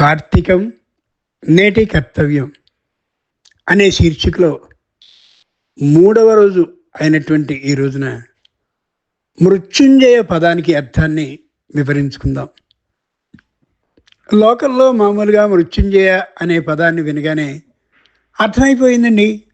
కార్తీకం నేటి కర్తవ్యం అనే శీర్షికలో మూడవ రోజు అయినటువంటి ఈ రోజున మృత్యుంజయ పదానికి అర్థాన్ని వివరించుకుందాం. లోకల్లో మామూలుగా మృత్యుంజయ అనే పదాన్ని వినగానే అర్థమైపోయిందండి.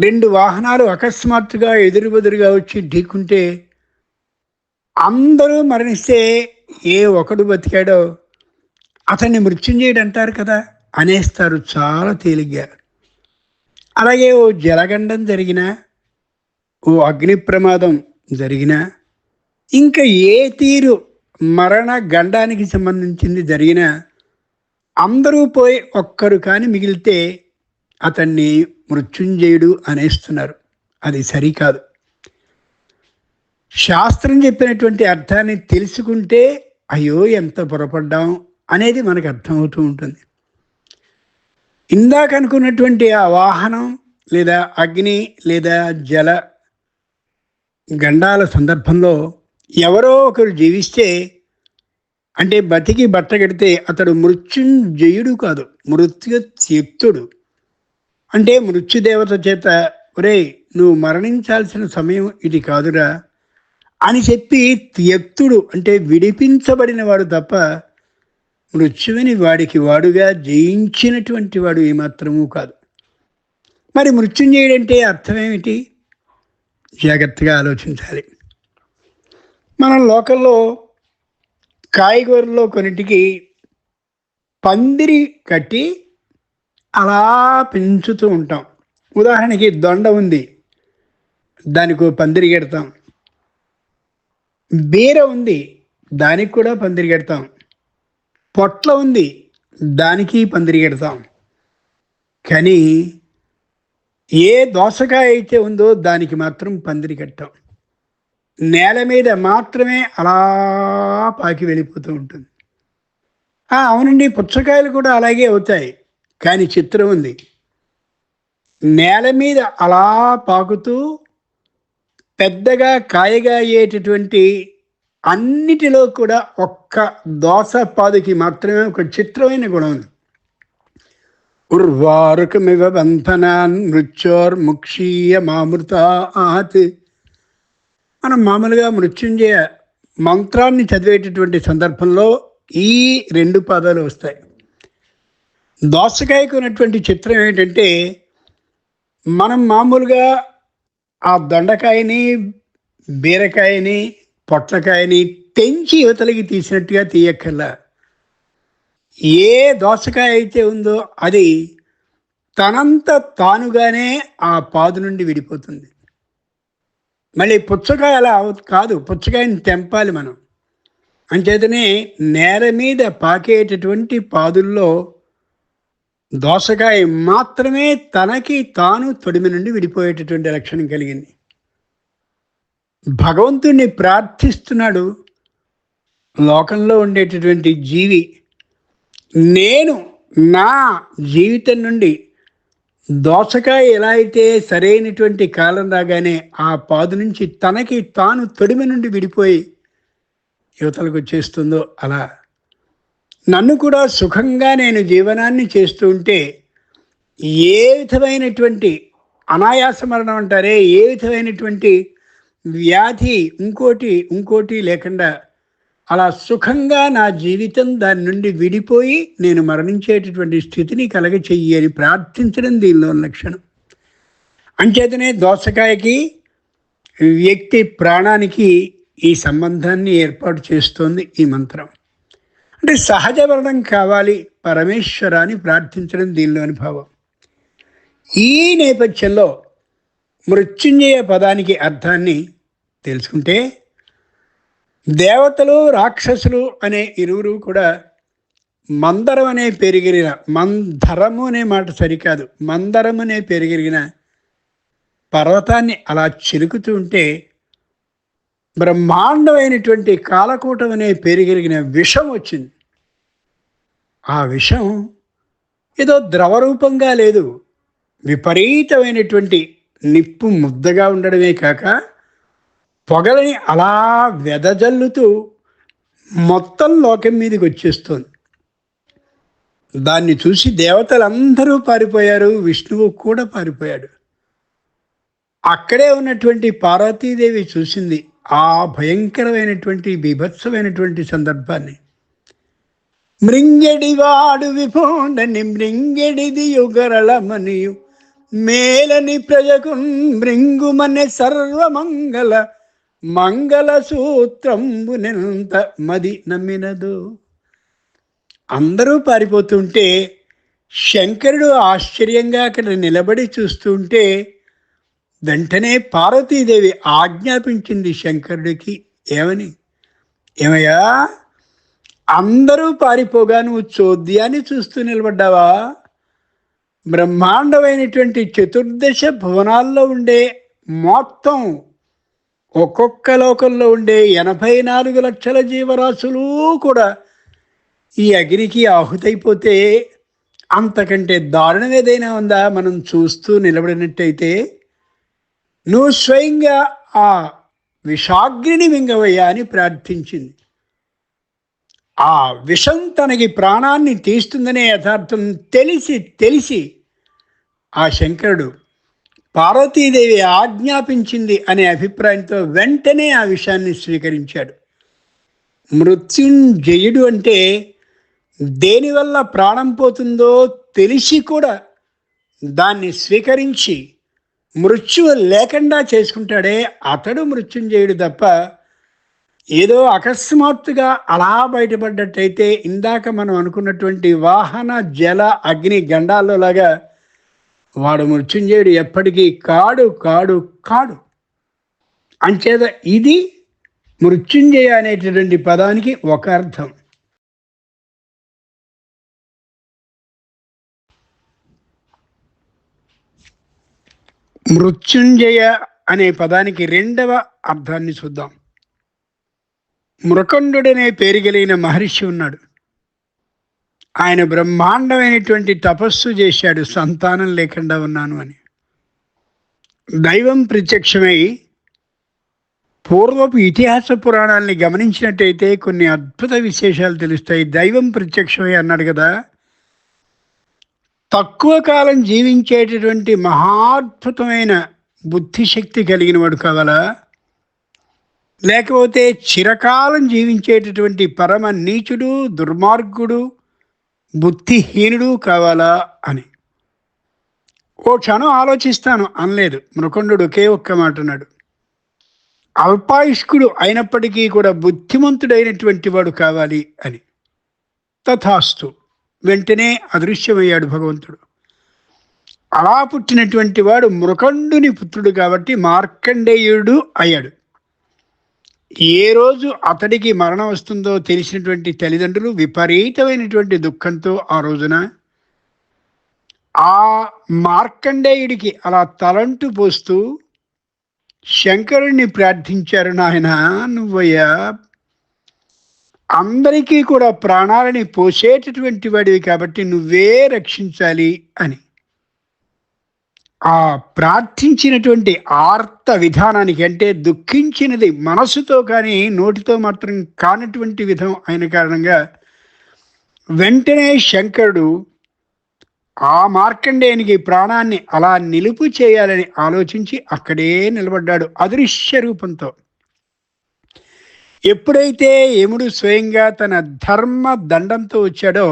రెండు వాహనాలు అకస్మాత్తుగా ఎదురు బెదురుగా వచ్చి ఢీకుంటే అందరూ మరణిస్తే ఏ ఒకడు బతికాడో అతన్ని మృత్యుంజయుడు అంటారు కదా అనేస్తారు చాలా తేలిగ్గా. అలాగే ఓ జలగండం జరిగినా ఓ అగ్ని ప్రమాదం జరిగినా ఇంకా ఏ తీరు మరణ గండానికి సంబంధించింది జరిగినా అందరూ పోయి ఒక్కరు కానీ మిగిలితే అతన్ని మృత్యుంజయుడు అనేస్తున్నారు. అది సరికాదు. శాస్త్రం చెప్పినటువంటి అర్థాన్ని తెలుసుకుంటే అయ్యో ఎంత పొరపడ్డాం. అనేది మనకు అర్థమవుతూ ఉంటుంది. ఇందాక అనుకున్నటువంటి ఆ వాహనం లేదా అగ్ని లేదా జల గండాల సందర్భంలో ఎవరో ఒకరు జీవిస్తే అంటే బతికి బట్టగడితే అతడు మృత్యుంజయుడు కాదు మృత్యుత్యుక్తుడు అంటే మృత్యుదేవత చేత ఒరే నువ్వు మరణించాల్సిన సమయం ఇది కాదురా అని చెప్పి త్యక్తుడు అంటే విడిపించబడిన వాడు తప్ప మృత్యువుని వాడికి వాడుగా జయించినటువంటి వాడు ఏమాత్రము కాదు. మరి మృత్యుంజయుడంటే అర్థమేమిటి? జాగ్రత్తగా ఆలోచించాలి. మనం లోకల్లో కాయగూరలో కొన్నిటికి పందిరి కట్టి అలా పెంచుతూ ఉంటాం. ఉదాహరణకి దొండ ఉంది. దానికి పందిరి కడతాం. బీర ఉంది. దానికి కూడా పందిరి కడతాం. పొట్ల ఉంది. దానికి పందిరి కడతాం కానీ ఏ దోసకాయ అయితే ఉందో దానికి మాత్రం పందిరి కట్టాం నేల మీద మాత్రమే అలా పాకి వెళ్ళిపోతూ ఉంటుంది. అవునండి పుచ్చకాయలు కూడా అలాగే అవుతాయి. కానీ చిత్రం ఉంది. నేల మీద అలా పాకుతూ పెద్దగా కాయగా అయ్యేటటువంటి అన్నిటిలో కూడా ఒక్క దోస పాదుకి మాత్రమే ఒక చిత్రమైన గుణం ఉంది. ఉర్వారుకమివ బంధనాన్ మృత్యోర్ముక్షీయ మామృత ఆహత్ మనం మామూలుగా మృత్యుంజయ మంత్రాన్ని చదివేటటువంటి సందర్భంలో ఈ రెండు పదాలు వస్తాయి. దోసకాయకు ఉన్నటువంటి చిత్రం ఏంటంటే మనం మామూలుగా ఆ దొండకాయని బీరకాయని పొట్లకాయని తెంచి యువతలకి తీసినట్టుగా తీయక్కర్లా. ఏ దోసకాయ అయితే ఉందో అది తనంత తానుగానే ఆ పాదు నుండి విడిపోతుంది. మళ్ళీ పుచ్చకాయ అలా అవ- కాదు పుచ్చకాయని తెంపాలి మనం. అంచేతనే నేల మీద పాకేటటువంటి పాదుల్లో దోసకాయ మాత్రమే తనకి తాను తొడిమి నుండి విడిపోయేటటువంటి లక్షణం కలిగింది. భగవంతుణ్ణి ప్రార్థిస్తున్నాడు. లోకంలో ఉండేటటువంటి జీవి నేను నా జీవితం నుండి దోసకాయ ఎలా అయితే సరైనటువంటి కాలం రాగానే ఆ పాదు నుంచి తనకి తాను తొడిమి నుండి విడిపోయి యువతలకు వచ్చేస్తుందో అలా. నన్ను కూడా సుఖంగా నేను జీవనాన్ని చేస్తూ ఉంటే ఏ విధమైనటువంటి అనాయాస మరణం అంటారే ఏ విధమైనటువంటి వ్యాధి ఇంకోటి ఇంకోటి లేకుండా అలా సుఖంగా నా జీవితం దాని నుండి విడిపోయి నేను మరణించేటటువంటి స్థితిని కలగ చెయ్యి అని ప్రార్థించడం దీనిలో లక్షణం. అంచేతనే దోసకాయకి వ్యక్తి ప్రాణానికి ఈ సంబంధాన్ని ఏర్పాటు చేస్తోంది ఈ మంత్రం. అంటే సహజ మరణం కావాలి పరమేశ్వరాన్ని ప్రార్థించడం దీనిలోని భావం ఈ నేపథ్యంలో మృత్యుంజయ పదానికి అర్థాన్ని తెలుసుకుంటే దేవతలు రాక్షసులు అనే ఇరువురు కూడా మందరం అనే పెరిగిన మందరము అనే మాట సరికాదు. మందరం అనే పెరిగిన పర్వతాన్ని అలా చిలుకుతూ ఉంటే బ్రహ్మాండమైనటువంటి కాలకూటం అనే పెరిగిన విషం వచ్చింది. ఆ విషం ఏదో ద్రవరూపంగా లేదు. విపరీతమైనటువంటి నిప్పు ముద్దగా ఉండడమే కాక పొగలని అలా వెదజల్లుతూ మొత్తం లోకం మీదకి వచ్చేస్తుంది. దాన్ని చూసి దేవతలందరూ పారిపోయారు విష్ణువు కూడా పారిపోయాడు. అక్కడే ఉన్నటువంటి పార్వతీదేవి చూసింది ఆ భయంకరమైనటువంటి బీభత్సమైనటువంటి సందర్భాన్ని. మృంగెడివాడు విభోండని మృంగెడిది యుగరళమనియు మేలని ప్రజకు మృంగుమనే సర్వమంగళ మంగళ సూత్రంబునెంత మది నమ్మినదు. అందరూ పారిపోతుంటే శంకరుడు ఆశ్చర్యంగా అక్కడ నిలబడి చూస్తుంటే వెంటనే పార్వతీదేవి ఆజ్ఞాపించింది శంకరుడికి ఏమని? ఏమయ్యా అందరూ పారిపోగా నువ్వు చోద్యాన్ని చూస్తూ నిలబడ్డావా? బ్రహ్మాండమైనటువంటి చతుర్దశ భువనాల్లో ఉండే మొత్తం ఒక్కొక్క లోకంలో ఉండే ఎనభై నాలుగు లక్షల జీవరాశులు కూడా ఈ అగ్నికి ఆహుతైపోతే అంతకంటే దారుణం ఏదైనా ఉందా? మనం చూస్తూ నిలబడినట్టయితే నువ్వు స్వయంగా ఆ విషాగ్నిని మింగవయ్యా అని ప్రార్థించింది. ఆ విషం తనకి ప్రాణాన్ని తీస్తుందనే యథార్థం తెలిసి తెలిసి ఆ శంకరుడు పార్వతీదేవి ఆజ్ఞాపించింది అనే అభిప్రాయంతో వెంటనే ఆ విషయాన్ని స్వీకరించాడు. మృత్యుంజయుడు అంటే దేనివల్ల ప్రాణం పోతుందో తెలిసి కూడా దాన్ని స్వీకరించి మృత్యువు లేకుండా చేసుకుంటాడే అతడు మృత్యుంజయుడు తప్ప ఏదో అకస్మాత్తుగా అలా బయటపడ్డట్టయితే ఇందాక మనం అనుకున్నటువంటి వాహన జల అగ్ని గండాల్లో లాగా వాడు మృత్యుంజయుడు ఎప్పటికీ కాడు కాడు కాడు. అంచేత ఇది మృత్యుంజయ అనేటటువంటి పదానికి ఒక అర్థం. మృత్యుంజయ అనే పదానికి రెండవ అర్థాన్ని చూద్దాం. మృకండుడనే పేరు కలిగిన మహర్షి ఉన్నాడు. ఆయన బ్రహ్మాండమైనటువంటి తపస్సు చేశాడు సంతానం లేకుండా ఉన్నాను అని. దైవం ప్రత్యక్షమై పూర్వపు ఇతిహాస పురాణాలని గమనించినట్టయితే కొన్ని అద్భుత విశేషాలు తెలుస్తాయి. దైవం ప్రత్యక్షమై అన్నాడు కదా తక్కువ కాలం జీవించేటటువంటి మహాద్భుతమైన బుద్ధిశక్తి కలిగిన వాడు కావాలా? లేకపోతే చిరకాలం జీవించేటటువంటి పరమ నీచుడు దుర్మార్గుడు బుద్ధిహీనుడు కావాలా అని. ఓ క్షణం ఆలోచిస్తాను అనలేదు. మృకండు ఒకే ఒక్క మాట అన్నాడు అల్పాయుష్కుడు అయినప్పటికీ కూడా బుద్ధిమంతుడైనటువంటి వాడు కావాలి అని. తథాస్తు. వెంటనే అదృశ్యమయ్యాడు భగవంతుడు. అలా పుట్టినటువంటి వాడు మృకండుని పుత్రుడు కాబట్టి మార్కండేయుడు అయ్యాడు. ఏ రోజు అతడికి మరణం వస్తుందో తెలిసినటువంటి తల్లిదండ్రులు విపరీతమైనటువంటి దుఃఖంతో ఆ రోజున ఆ మార్కండేయుడికి అలా తలంటు పోస్తూ శంకరుణ్ణి ప్రార్థించారు నాయన నువ్వయ్యా అందరికీ కూడా ప్రాణాలని పోసేటటువంటి వాడివి కాబట్టి నువ్వే రక్షించాలి అని. ఆ ప్రార్థించినటువంటి ఆర్త విధానానికి అంటే దుఃఖించినది మనసుతో కానీ నోటితో మాత్రం కానటువంటి విధం అయిన కారణంగా వెంటనే శంకరుడు ఆ మార్కండేయునికి ప్రాణాన్ని అలా నిలుపు చేయాలని ఆలోచించి అక్కడే నిలబడ్డాడు అదృశ్య రూపంతో. ఎప్పుడైతే యముడు స్వయంగా తన ధర్మ దండంతో వచ్చాడో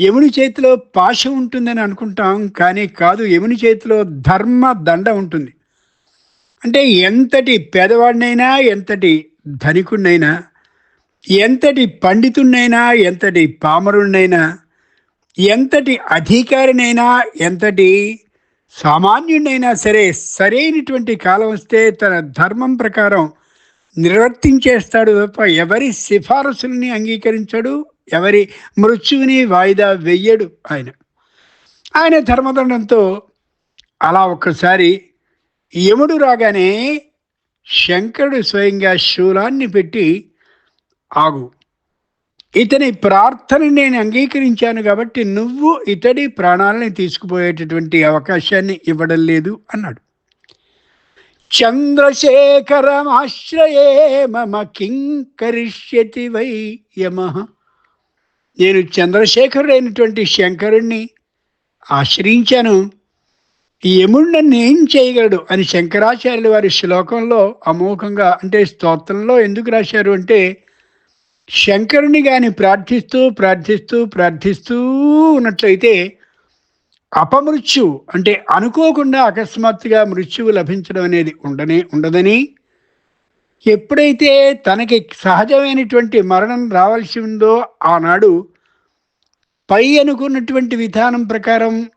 యముని చేతిలో పాశ ఉంటుందని అనుకుంటాం కానీ కాదు యముని చేతిలో ధర్మ దండ ఉంటుంది. అంటే ఎంతటి పేదవాడినైనా ఎంతటి ధనికుడినైనా ఎంతటి పండితుడినైనా ఎంతటి పామరుడినైనా ఎంతటి అధికారినైనా ఎంతటి సామాన్యుడినైనా సరే సరైనటువంటి కాలం వస్తే తన ధర్మం ప్రకారం నిర్వర్తించేస్తాడు తప్ప ఎవరి సిఫారసుల్ని అంగీకరించడు? ఎవరి మృత్యువుని వాయిదా వెయ్యడు ఆయన. ఆయన ధర్మదండంతో అలా ఒక్కసారి యముడు రాగానే శంకరుడు స్వయంగా శూలాన్ని పెట్టి ఆగు ఇతని ప్రార్థన నేను అంగీకరించాను కాబట్టి నువ్వు ఇతడి ప్రాణాలని తీసుకుపోయేటటువంటి అవకాశాన్ని ఇవ్వడం లేదు అన్నాడు. చంద్రశేఖరమాశ్రయే మమ కింకరిష్యతి వై యమ నేను చంద్రశేఖరుడైనటువంటి శంకరుణ్ణి ఆశ్రయించాను. యముడు నన్ను ఏం చేయగలడు అని శంకరాచార్యులు వారి శ్లోకంలో అమోఘంగా అంటే స్తోత్రంలో ఎందుకు రాశారు అంటే శంకరుని కానీ ప్రార్థిస్తూ ప్రార్థిస్తూ ప్రార్థిస్తూ ఉన్నట్లయితే అపమృత్యు అంటే అనుకోకుండా అకస్మాత్తుగా మృత్యువు లభించడం అనేది ఉండనే ఉండదని ఎప్పుడైతే తనకి సహజమైనటువంటి మరణం రావాల్సి ఉందో ఆనాడు పై అనుకున్నటువంటి విధానం ప్రకారం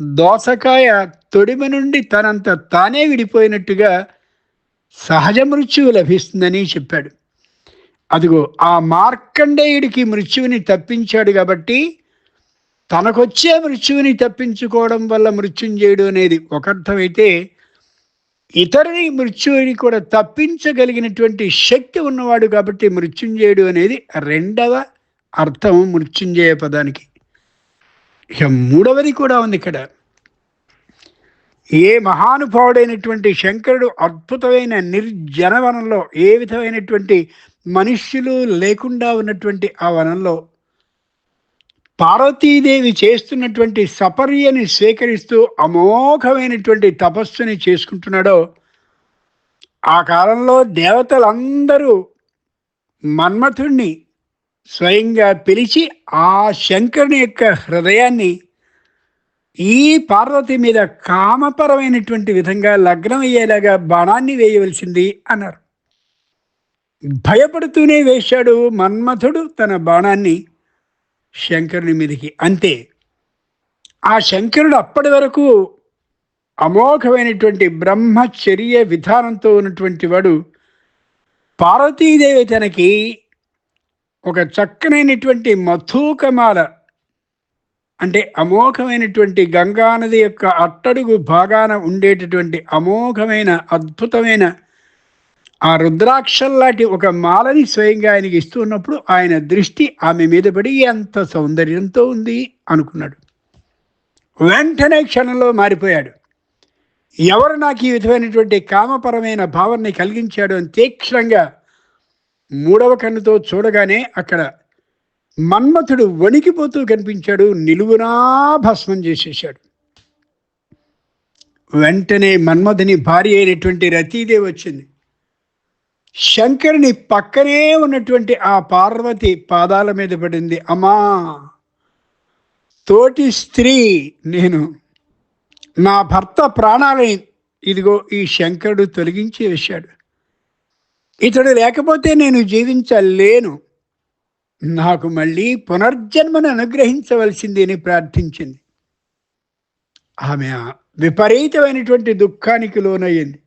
దోసకాయ తొడిమ నుండి తనంత తానే విడిపోయినట్టుగా సహజ మృత్యువు లభిస్తుందని చెప్పాడు. అదిగో ఆ మార్కండేయుడికి మృత్యువుని తప్పించాడు కాబట్టి తనకొచ్చే మృత్యువుని తప్పించుకోవడం వల్ల మృత్యుంజయుడు అనేది ఒకర్థమైతే ఇతరుని మృత్యువుని కూడా తప్పించగలిగినటువంటి శక్తి ఉన్నవాడు కాబట్టి మృత్యుంజయుడు అనేది రెండవ అర్థం మృత్యుంజయ పదానికి. ఇక మూడవది కూడా ఉంది ఇక్కడ. ఏ మహానుభావుడైనటువంటి శంకరుడు అద్భుతమైన నిర్జనవనంలో ఏ విధమైనటువంటి మనుష్యులు లేకుండా ఉన్నటువంటి ఆ వనంలో పార్వతీదేవి చేస్తున్నటువంటి సపర్యని స్వీకరిస్తూ అమోఘమైనటువంటి తపస్సుని చేసుకుంటున్నాడో ఆ కాలంలో దేవతలందరూ మన్మథుణ్ణి స్వయంగా పిలిచి ఆ శంకరుని యొక్క హృదయాన్ని ఈ పార్వతి మీద కామపరమైనటువంటి విధంగా లగ్నం అయ్యేలాగా బాణాన్ని వేయవలసింది అన్నారు. భయపడుతూనే వేశాడు మన్మథుడు తన బాణాన్ని. శంకరుని మీదకి. అంతే. ఆ శంకరుడు అప్పటి వరకు అమోఘమైనటువంటి బ్రహ్మచర్య విధానంతో ఉన్నటువంటి వాడు. పార్వతీదేవి తనకి ఒక చక్కనైనటువంటి మధుకమాల అంటే అమోఘమైనటువంటి గంగానది యొక్క అట్టడుగు భాగాన ఉండేటటువంటి అమోఘమైన అద్భుతమైన ఆ రుద్రాక్షల్లాంటి ఒక మాలని స్వయంగా ఆయనకి ఇస్తూ ఉన్నప్పుడు ఆయన దృష్టి ఆమె మీద పడి ఎంత సౌందర్యంతో ఉంది అనుకున్నాడు. వెంటనే క్షణంలో మారిపోయాడు. ఎవరు నాకు ఈ విధమైనటువంటి కామపరమైన భావనని కలిగించాడు అని తీక్షణంగా మూడవ కన్నుతో చూడగానే అక్కడ మన్మథుడు వణికిపోతూ కనిపించాడు నిలువునా భస్మం చేసేశాడు. వెంటనే మన్మథుని భార్య అయినటువంటి రతీదే వచ్చింది. శంకరుని పక్కనే ఉన్నటువంటి ఆ పార్వతి పాదాల మీద పడింది అమ్మా తోటి స్త్రీ నేను నా భర్త ప్రాణాలని ఇదిగో ఈ శంకరుడు తొలగించి వేశాడు. ఇతడు లేకపోతే నేను జీవించలేను. నాకు మళ్ళీ పునర్జన్మను అనుగ్రహించవలసింది అని ప్రార్థించింది. ఆమె విపరీతమైనటువంటి దుఃఖానికి లోనయ్యింది.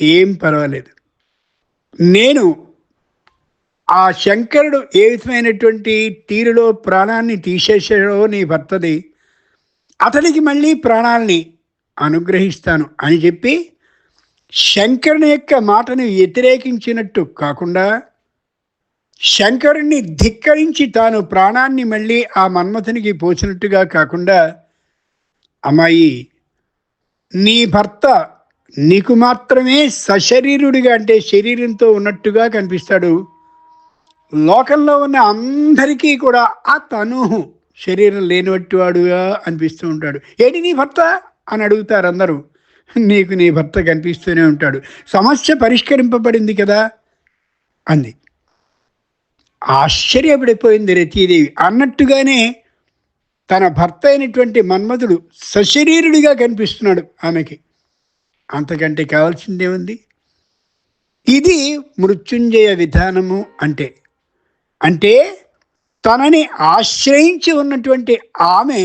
ఏం పర్వాలేదు. నేను ఆ శంకరుడు ఏ విధమైనటువంటి తీరులో ప్రాణాన్ని తీసేసాడో నీ భర్తది అతనికి మళ్ళీ ప్రాణాలని అనుగ్రహిస్తాను అని చెప్పి శంకరుని యొక్క మాటను వ్యతిరేకించినట్టు కాకుండా శంకరుణ్ణి ధిక్కరించి తాను ప్రాణాన్ని మళ్ళీ ఆ మన్మథునికి పోచినట్టుగా కాకుండా అమ్మాయి నీ భర్త నీకు మాత్రమే సశరీరుడిగా అంటే శరీరంతో ఉన్నట్టుగా కనిపిస్తాడు. లోకంలో ఉన్న అందరికీ కూడా ఆ తను శరీరం లేనివట్టివాడుగా అనిపిస్తూ ఉంటాడు. ఏంటి నీ భర్త? అని అడుగుతారు అందరూ. నీకు నీ భర్త కనిపిస్తూనే ఉంటాడు. సమస్య పరిష్కరింపబడింది కదా? అంది. ఆశ్చర్యపడిపోయింది రతీదేవి. అన్నట్టుగానే తన భర్త అయినటువంటి మన్మధుడు సశరీరుడిగా కనిపిస్తున్నాడు ఆమెకి. అంతకంటే కావాల్సిందే ఉంది ఇది మృత్యుంజయ విధానము అంటే అంటే తనని ఆశ్రయించి ఉన్నటువంటి ఆమె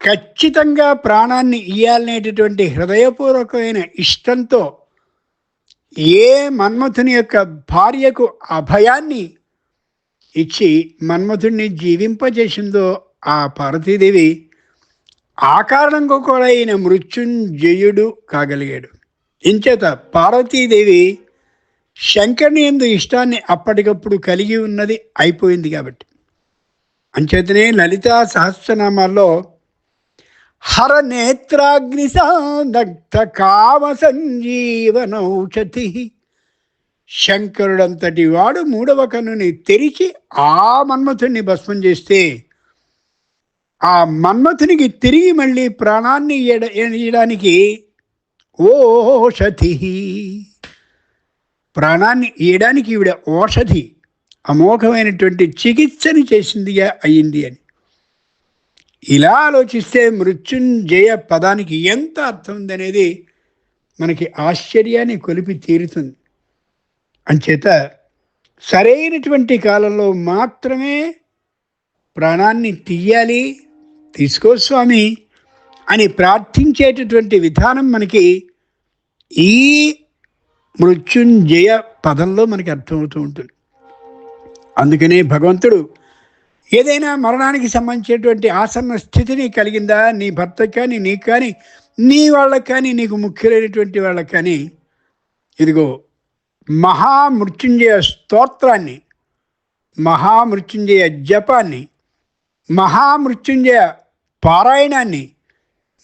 ఖచ్చితంగా ప్రాణాన్ని ఇయ్యాలనేటటువంటి హృదయపూర్వకమైన ఇష్టంతో ఏ మన్మథుని యొక్క భార్యకు అభయాన్ని ఇచ్చి మన్మథుడిని జీవింపజేసిందో ఆ పార్వతీదేవి ఆ కారణంగా కూడా ఈయన మృత్యుంజయుడు కాగలిగాడు. ఇంచేత పార్వతీదేవి శంకర్ని ఎందు ఇష్టాన్ని అప్పటికప్పుడు కలిగి ఉన్నది అయిపోయింది కాబట్టి. అంచేతనే లలితా సహస్రనామాల్లో హర నేత్రాగ్ని సాదగ్ధ కామ సంజీవనౌషధి శంకరుడంతటి వాడు మూడవ కన్నుని తెరిచి ఆ మన్మథుణ్ణి భస్మం చేస్తే ఆ మన్మథునికి తిరిగి మళ్ళీ ప్రాణాన్ని ఇయ్యడ- ఇయ్యడానికి ఓషధి. ప్రాణాన్ని ఇయ్యడానికి ఈవిడ ఓషధి. అమోఘమైనటువంటి చికిత్సని చేసిందిగా అయ్యింది అని. ఇలా ఆలోచిస్తే మృత్యుంజయ పదానికి ఎంత అర్థం ఉందనేది మనకి ఆశ్చర్యాన్ని కొలిపి తీరుతుంది. అంచేత సరైనటువంటి కాలంలో మాత్రమే ప్రాణాన్ని తీయాలి తీసుకో స్వామి అని ప్రార్థించేటటువంటి విధానం మనకి ఈ మృత్యుంజయ పదంలో మనకి అర్థమవుతూ ఉంటుంది. అందుకనే భగవంతుడు ఏదైనా మరణానికి సంబంధించినటువంటి ఆసన్న స్థితిని కలిగిందా? నీ భర్త కానీ నీకు కానీ నీ వాళ్ళకి కానీ నీకు ముఖ్యులైనటువంటి వాళ్ళకి కానీ ఇదిగో మహామృత్యుంజయ స్తోత్రాన్ని మహామృత్యుంజయ జపాన్ని మహామృత్యుంజయ పారాయణాన్ని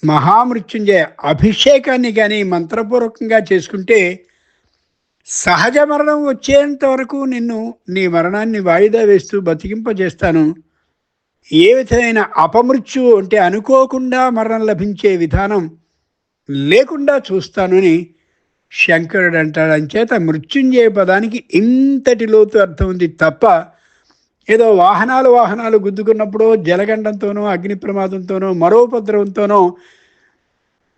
మహామృత్యుంజయ అభిషేకాన్ని కానీ మంత్రపూర్వకంగా చేసుకుంటే సహజ మరణం వచ్చేంత వరకు నిన్ను నీ మరణాన్ని వాయిదా వేస్తూ బతికింపజేస్తాను. ఏ విధమైన అపమృత్యు అంటే అనుకోకుండా మరణం లభించే విధానం లేకుండా చూస్తానని శంకరుడు అంటాడు. అంచేత మృత్యుంజయ పదానికి ఇంతటి లోతు అర్థం ఉంది తప్ప ఏదో వాహనాలు వాహనాలు గుద్దుకున్నప్పుడు జలగండంతోనో అగ్ని ప్రమాదంతోనో మరో ఉపద్రవంతోనో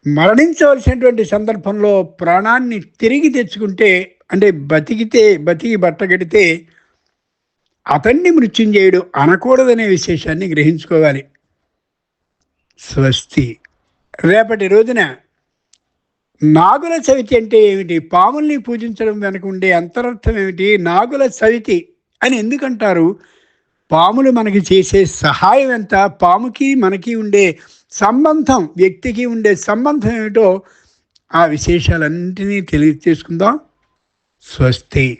మరణించవలసినటువంటి సందర్భంలో ప్రాణాన్ని తిరిగి తెచ్చుకుంటే అంటే బతికితే బతికి బట్టగడితే అతన్ని మృత్యుంజయుడు అనకూడదనే విశేషాన్ని గ్రహించుకోవాలి. స్వస్తి. రేపటి రోజున నాగుల చవితి అంటే ఏమిటి? పాముల్ని పూజించడం వెనక ఉండే అంతరర్థం ఏమిటి? నాగుల చవితి అని ఎందుకంటారు? పాములు మనకి చేసే సహాయం ఎంత? పాముకి మనకి ఉండే సంబంధం వ్యక్తికి ఉండే సంబంధం ఏమిటో ఆ విశేషాలన్నింటినీ తెలియజేసుకుందాం. స్వస్తి.